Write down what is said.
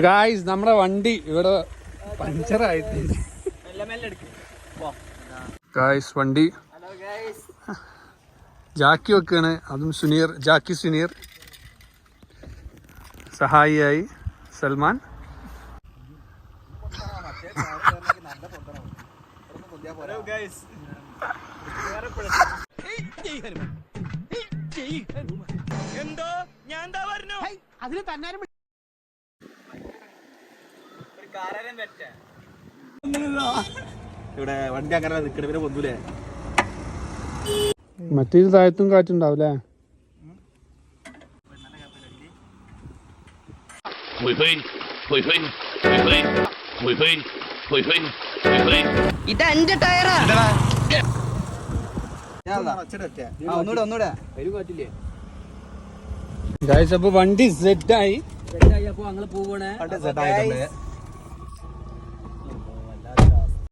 Guys നമ്മുടെ വണ്ടി ഇവിടെ പഞ്ചറായിട്ട് ഗായ്സ് വണ്ടി ജാക്കി വെക്കാണ് അതും സുനീർ ജാക്കി സുനീർ സഹായിയായി സൽമാൻ ഇവിടെ വണ്ടി അങ്ങനെ മറ്റൊരു താഴത്തും കാറ്റുണ്ടാവൂലേ ഇതെന്റെ ടയറാ. കാറ്റില്ലേ? വണ്ടി സെറ്റായി സെറ്റായി അപ്പൊ ഞങ്ങൾ പോവണേ. സെറ്റായിട്ടുണ്ട്